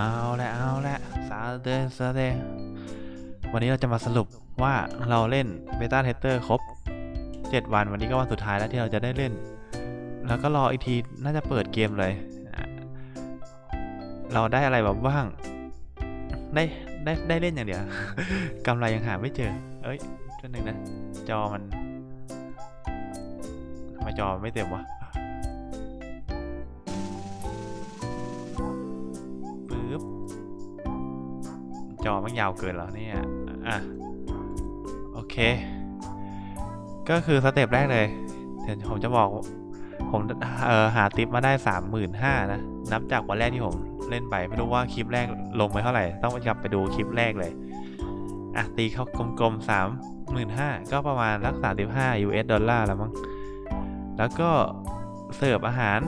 เอาละเอาละซาเดซาเดวันนี้เราจะมาสรุปว่าเราเล่นเบต้าเทสเตอร์ครบ 7 วันวันนี้ก็วันสุดท้ายแล้วที่เราจะได้เล่น แล้วก็รออีกทีน่าจะเปิดเกมเลย เราได้อะไรแบบบ้าง ได้ได้ได้เล่นอย่างเดียวกำไรยังหาไม่เจอ เอ้ยตัวหนึ่งนะ จอมันทำไมจอมไม่เต็มวะ อมันยาวเกินแล้วเนี่ย อะ โอเค ก็คือสเต็ปแรกเลย เดี๋ยวผมจะบอก ผมเอ่อหาติปมาได้สามหมื่นห้านะ นับจากวันแรกที่ผมเล่นไป ไม่รู้ว่าคลิปแรกลงไปเท่าไหร่ ต้องไปกลับไปดูคลิปแรกเลย อะ ตีเข้ากลมๆสามหมื่นห้าก็ประมาณรักสามสิบห้า US ดอลลาร์แล้วมั้ง แล้วก็เสิร์ฟอาหาร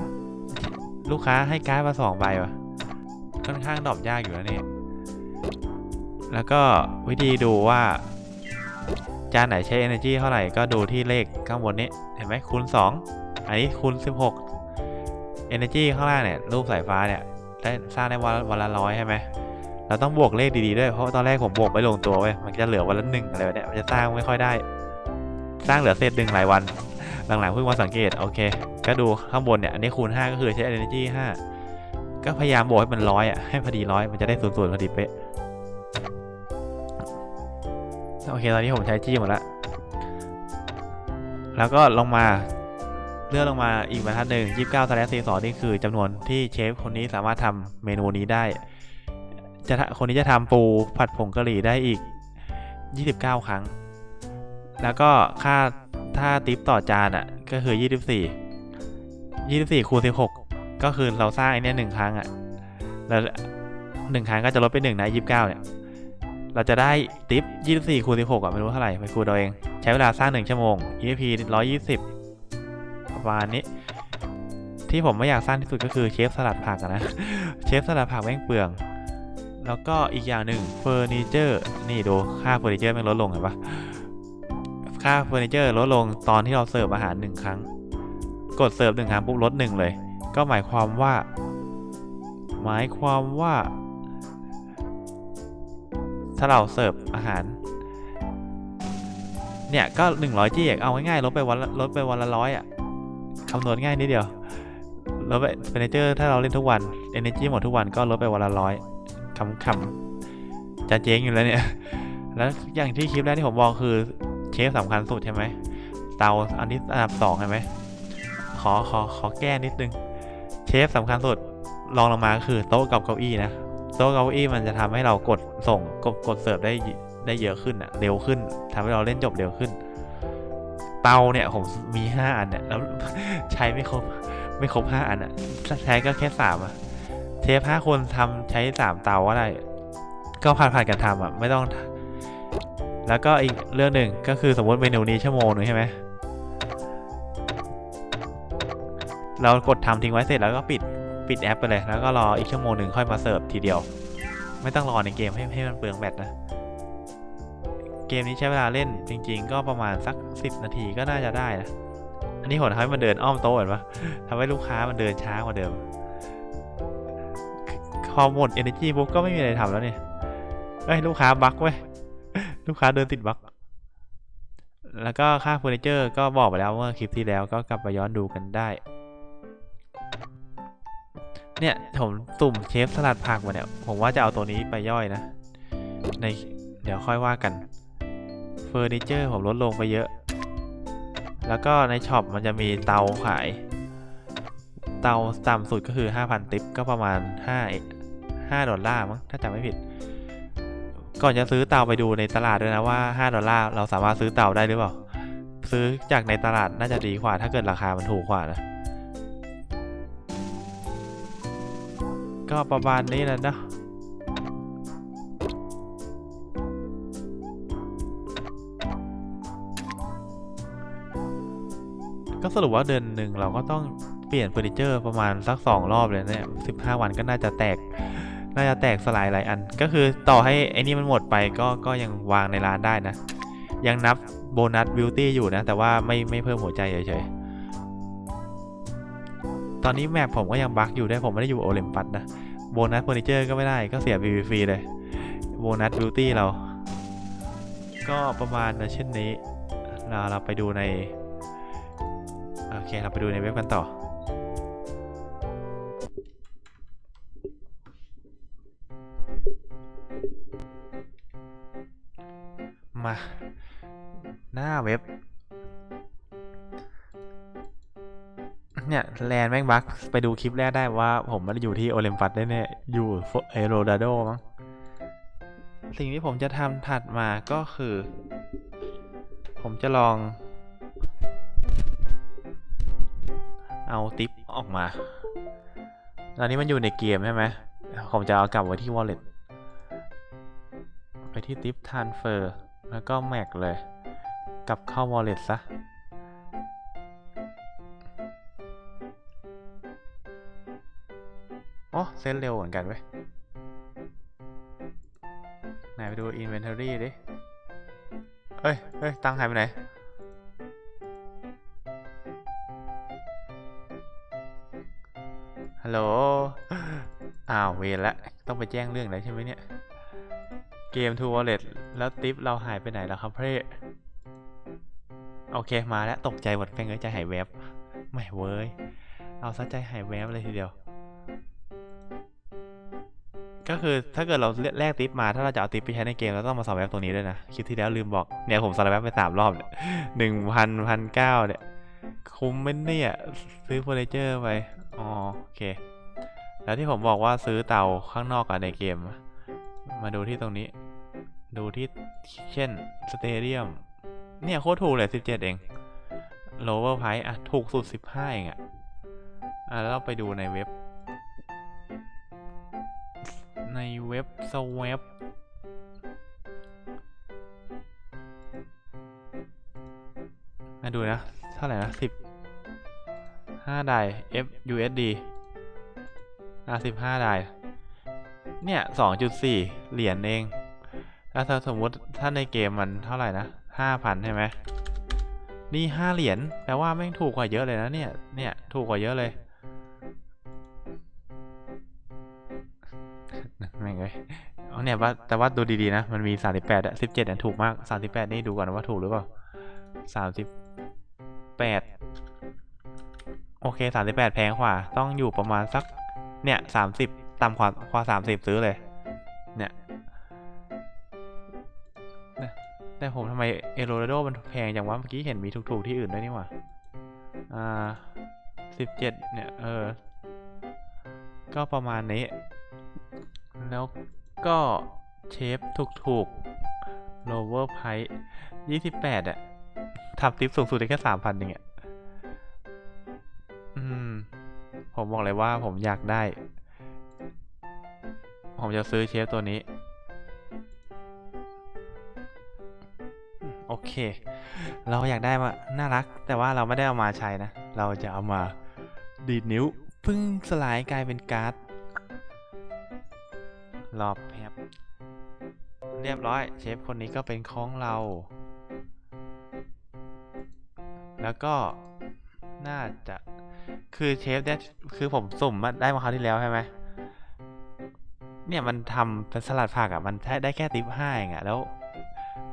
ลูกค้าให้การ์ดมาสองใบว่ะค่อนข้างดรอปยากอยู่นะนี่ย แล้วก็วิธีดูว่า จานไหนใช้ energy เท่าไหร่ก็ดูที่เลขข้างบนนี้ เห็นไหมคูณ 2 อันนี้คูณ 16 energy ข้างล่างเนี่ย รูปสายฟ้าเนี่ย ได้สร้างได้วันวันละร้อยใช่ไหมเราต้องบวกเลขดีๆด้วย เพราะตอนแรกผมบวกไม่ลงตัวเว้ย มันจะเหลือวันละหนึ่งอะไรแบบนี้มันจะสร้างไม่ค่อยได้ สร้างเหลือเศษหนึ่งหลายวัน หลังๆเพิ่งมาสังเกต โอเค ก็ดูข้างบนเนี่ย อันนี้คูณ 5 ก็คือใช้ energy 5ก็พยายามบวกให้มันร้อยอะ ให้พอดีร้อยมันจะได้ศูนย์ศูนย์พอดีเป๊ะ โอเคตอนนี้ผมใช้จี้หมดแล้วแล้วก็ลงมาเลื่อนลงมาอีกบรรทัดหนึ่งยี่สิบเก้าสแลชสี่สองนี่คือจำนวนที่เชฟคนนี้สามารถทำเมนูนี้ได้ จะคนนี้จะทำปูผัดผงกะหรี่ได้อีก 29 ครั้ง แล้วก็ค่าถ้าติปต่อจานอะก็คือ 24 24คูณ16 ก็คือเราสร้างไอ้เนี่ยหนึ่งครั้งอะแล้วหนึ่งครั้งก็จะลดไปหนึ่งนะยี่สิบเก้าเนี่ย เราจะได้ติปยี่สิบสี่คูณสิบหกอะไม่รู้เท่าไหร่ไปคูณเอาเอง ใช้เวลาสร้างหนึ่งชั่วโมง EVP ร้อยยี่สิบประมาณนี้ ที่ผมไม่อยากสร้างที่สุดก็คือเชฟสลัดผักนะ เชฟสลัดผักแม่งเปลือง แล้วก็อีกอย่างหนึ่งเฟอร์นิเจอร์นี่ดูค่าเฟอร์นิเจอร์แม่งลดลงเห็นปะค่าเฟอร์นิเจอร์ลดลงตอนที่เราเสิร์ฟอาหารหนึ่งครั้ง กดเสิร์ฟหนึ่งครั้งปุ๊บลดหนึ่งเลย ก็หมายความว่า หมายความว่า ถ้าเราเสิร์ฟอาหาร เนี่ยก็หนึ่งร้อยจีเอาง่ายๆลดไปวันลดไปวันละร้อยอะคำนวณง่ายนิดเดียวลดไปเฟอร์นิเจอร์ถ้าเราเล่นทุกวัน Energy หมดทุกวันก็ลดไปวันละร้อยคำคำๆจะเจ๊งอยู่แล้วเนี่ย แล้วอย่างที่คลิปแรกที่ผมบอกคือเชฟสำคัญสุดใช่ไหมเตาอันนี้อันดับสองใช่ไหมขอขอขอแก้นิดนึง เชฟสำคัญสุดรองลงมาคือโต๊ะกับเก้าอี้นะ ต๊ะเก้าอี้มันจะทำให้เรากดส่งกดกดเสิร์ฟได้ได้เยอะขึ้นอะเร็วขึ้นทำให้เราเล่นจบเร็วขึ้น เตาเนี่ยผมมีห้าอันเนี่ยแล้วใช้ไม่ครบไม่ครบห้าอันอะใช้ก็แค่สามอะเทปห้าคนทำใช้สามเตาก็ได้ก็ผ่านผ่านกันทำอะไม่ต้อง แล้วก็อีกเรื่องหนึ่งก็คือสมมติเมนูนี้ชั่วโมงหนึงใช่ไหมเรากดทำทิ้งไว้เสร็จแล้วก็ปิด ปิดแอปไปเลยแล้วก็รออีกชั่วโมงหนึ่งค่อยมาเสิร์ฟทีเดียว ไม่ต้องรอในเกมให้ให้มันเปลืองแบตนะ เกมนี้ใช้เวลาเล่นจริง ๆ ก็ประมาณสัก 10 นาทีก็น่าจะได้นะอันนี้ผมทำให้มันเดินอ้อมโต๊ะเห็นปะทำให้ลูกค้ามันเดินช้ากว่าเดิมพอหมด energy ปุ๊บก็ไม่มีอะไรทำแล้วเนี่ยเอ้ยลูกค้าบั๊กเว้ยลูกค้าเดินติดบั๊กแล้วก็ค่าเฟอร์นิเจอร์ก็บอกไปแล้วเมื่อคลิปที่แล้วก็กลับไปย้อนดูกันได้ เนี่ยผมสุ่มเชฟสลัดผักมาเนี่ย ผมว่าจะเอาตัวนี้ไปย่อยนะ ในเดี๋ยวค่อยว่ากันเฟอร์นิเจอร์ผมลดลงไปเยอะ แล้วก็ในช็อปมันจะมีเตาขาย เตาต่ำสุดก็คือ 5,000 ติปก็ประมาณ 5 5ดอลลาร์มั้งถ้าจำไม่ผิด ก่อนจะซื้อเตาไปดูในตลาดด้วยนะว่า 5 ดอลลาร์เราสามารถซื้อเตาได้หรือเปล่า ซื้อจากในตลาดน่าจะดีกว่าถ้าเกิดราคามันถูกกว่านะ ก็ประมาณนี้แหละนะก็สรุปว่าเดือนหนึ่งเราก็ต้องเปลี่ยนเฟอร์นิเจอร์ประมาณสักสองรอบเลยเนี่ยสิบห้าวันก็น่าจะแตก น่าจะแตกสลายหลายอัน ก็คือต่อให้ไอ้นี่มันหมดไปก็ก็ยังวางในร้านได้นะ ยังนับโบนัสบิวตี้อยู่นะ แต่ว่าไม่ไม่เพิ่มหัวใจเฉยๆ ตอนนี้แมปผมก็ยังบั๊กอยู่ด้วยผมไม่ได้อยู่โอลิมปัสนะ โบนัสเฟอร์นิเจอร์ก็ไม่ได้ก็เสียฟรีเลย โบนัสบิวตี้เรา ก็ประมาณเช่นนี้ เราเราไปดูใน โอเค เราไปดูในเว็บกันต่อมา หน้าเว็บ แลนด์แม่งบักไปดูคลิปแรกได้ว่า ผมไมันอยู่ที่โอลิมปัสแน่ๆอยู่เอโรดาโดมั้งสิ่งที่ผมจะทำถัดมาก็คือ ผมจะลอง เอาติปออกมา ตอนนี้มันอยู่ในเกมใช่ไหม ผมจะเอากลับไว้ที่ wallet ไปที่ติป transfer แล้วก็แม็กเลย กลับเข้า wallet ซะ อ๋อเซ็นเร็วเหมือนกันเว้ยไหนไปดู inventory ดิเอ้ยเอ้ย ตังหายไปไหน ฮัลโหล อ้าว เวรละ ต้องไปแจ้งเรื่องอะไรใช่ไหมเนี่ย เกม to wallet แล้วติปเราหายไปไหนแล้วครับเพ่โอเค มาแล้ว ตกใจหมดแม่งเอ้ยใจหายแวบ ไม่เว้ย เอาซะใจหายแวบเลยทีเดียว ก็คือถ้าเกิดเราแลกติปมาถ้าเราจะเอาติปไปใช้ในเกมเราต้องมาสอบแวบตรงนี้ด้วยนะคลิปที่แล้วลืมบอกเนี่ยผมสอบแวบไปสามรอบเนี่ยหนึ่งพันพันเก้าเนี่ยคุ้มไหมเนี่ยซื้อเฟอร์นิเจอร์ไปอ๋อโอเค แล้วที่ผมบอกว่าซื้อเตาข้างนอกกับในเกม มาดูที่ตรงนี้ ดูที่เช่นสเตเดียมเนี่ยโคตรถูกเลยสิบเจ็ดเอง lower price อะถูกสุดสิบห้าเองอะอะแล้วไปดูในเว็บ ในเว็บสวบมาดูนะ เท่าไหร่นะสิบห้าได F USD อะสิบห้าไดเนี่ยสองจุดสี่เหรียญเองแล้วถ้าสมมติถ้าในเกมมันเท่าไหร่นะห้าพันใช่ไหมนี่ห้าเหรียญแปลว่าแม่งถูกกว่าเยอะเลยนะเนี่ย เนี่ย ถูกกว่าเยอะเลย เนี่ยว่าแต่ว่าดูดีๆนะ มันมีสามสิบแปดอะสิบเจ็ดอันถูกมากสามสิบแปดนี่ดูก่อนว่าถูกหรือเปล่าสามสิบแปดโอเคสามสิบแปดแพงกว่า ต้องอยู่ประมาณสัก เนี่ยสามสิบต่ำกว่ากว่าสามสิบซื้อเลย เนี่ยแต่ผมทำไมเอโรโดมันแพงจังวะเมื่อกี้เห็นมีถูกๆที่อื่นด้วยนี่หว่า อ่าสิบเจ็ดเนี่ย เออ ก็ประมาณนี้ แล้ว ก็เชฟถูกๆ lower price ยี่สิบแปดอะทำติปสูงสุดได้แค่สามพันเองอะอืม ผมบอกเลยว่าผมอยากได้ ผมจะซื้อเชฟตัวนี้ โอเค เราอยากได้มา น่ารัก แต่ว่าเราไม่ได้เอามาใช้นะ เราจะเอามาดีดนิ้ว พึ่งสลายกลายเป็นการ์ด รอบแป๊บเรียบร้อย เชฟคนนี้ก็เป็นของเรา แล้วก็น่าจะคือเชฟเนี่ยคือผมสุ่มมาได้มาคราวที่แล้วใช่ไหมเนี่ยมันทำเป็นสลัดผักอะ่ะมันได้แค่ติปห้าเองอะ่ะแล้ว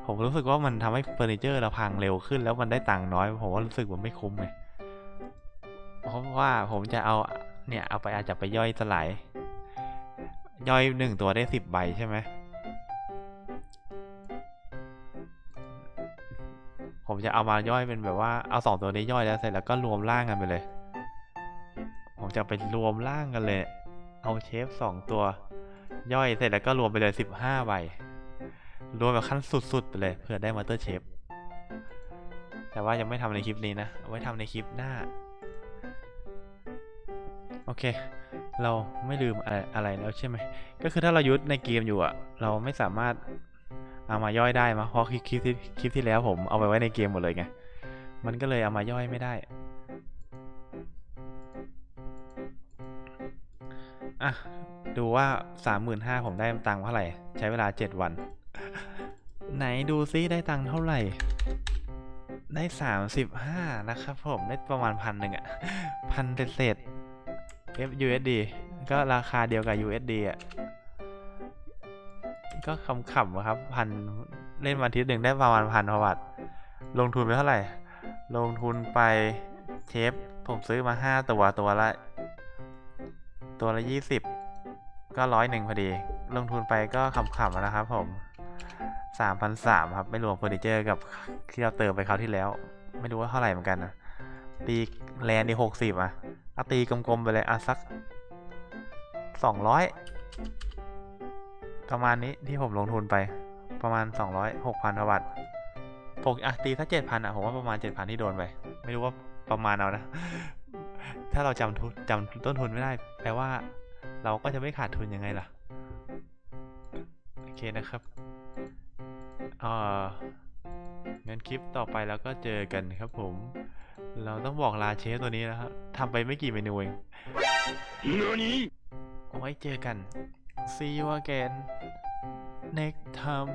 ผมรู้สึกว่ามันทำให้เฟอร์นิเจอร์เราพังเร็วขึ้น แล้วมันได้ตังค์น้อย ผมว่ารู้สึกมันไม่คุ้มไงเพราะว่าผมจะเอาเนี่ยเอาไปอาจจะไปย่อยสลาย ย่อยหนึ่งตัวได้สิบใบใช่ไหม ผมจะเอามาย่อยเป็นแบบว่าเอาสองตัวนี้ย่อยแล้วเสร็จแล้วก็รวมร่างกันไปเลย ผมจะไปรวมร่างกันเลย เอาเชฟสองตัว ย่อยเสร็จแล้วก็รวมไปเลยสิบห้าใบ รวมแบบขั้นสุดๆไปเลยเพื่อได้มาสเตอร์เชฟ แต่ว่ายังไม่ทำในคลิปนี้นะ ไว้ทำในคลิปหน้า โอเค เราไม่ลืมอะไรอะไรแล้วใช่ไหม ก็คือถ้าเรายุดในเกมอยู่อะเราไม่สามารถเอามาย่อยได้มะเพราะคลิปคลิปที่คลิปที่แล้วผมเอาไปไว้ในเกมหมดเลยไง มันก็เลยเอามาย่อยไม่ได้ อะ ดูว่าสามหมื่นห้าผมได้ตังค์เท่าไหร่ ใช้เวลาเจ็ดวัน ไหนดูซิได้ตังค์เท่าไหร่ ได้สามสิบห้านะครับผม ได้ประมาณพันหนึ่งอะพันเศษ FUSD ก็ราคาเดียวกับ USD อะ ก็ขำๆอะครับพันเล่นวันทิตย์หนึ่งได้ประมาณพันพวัตลงทุนไปเท่าไหร่ ลงทุนไปเชฟผมซื้อมาห้าตัวตัวละ ตัวละยี่สิบก็ร้อยหนึ่งพอดี ลงทุนไปก็ขำๆนะครับผมสามพันสามครับ ไม่รวมเฟอร์นิเจอร์กับที่เราเติมไปคราวที่แล้ว ไม่รู้ว่าเท่าไหร่เหมือนกันนะตีแลนดีหกสิบอะ อาตีกลมๆไปเลยอะสักสองร้อยประมาณนี้ที่ผมลงทุนไปประมาณสองร้อยหกพันบาทปกอะตีถ้าเจ็ดพันอะผมว่าประมาณเจ็ดพันที่โดนไป ไม่รู้ว่าประมาณเอานะ ถ้าเราจำทุนจำต้นทุนไม่ได้ แปลว่า เราก็จะไม่ขาดทุนยังไงล่ะ โอเคนะครับเอองั้นคลิปต่อไปแล้วก็เจอกันครับผม เราต้องบอกลาเชฟตัวนี้นะครับทำไปไม่กี่เมนูเอง何ไว้เจอกัน see you again next time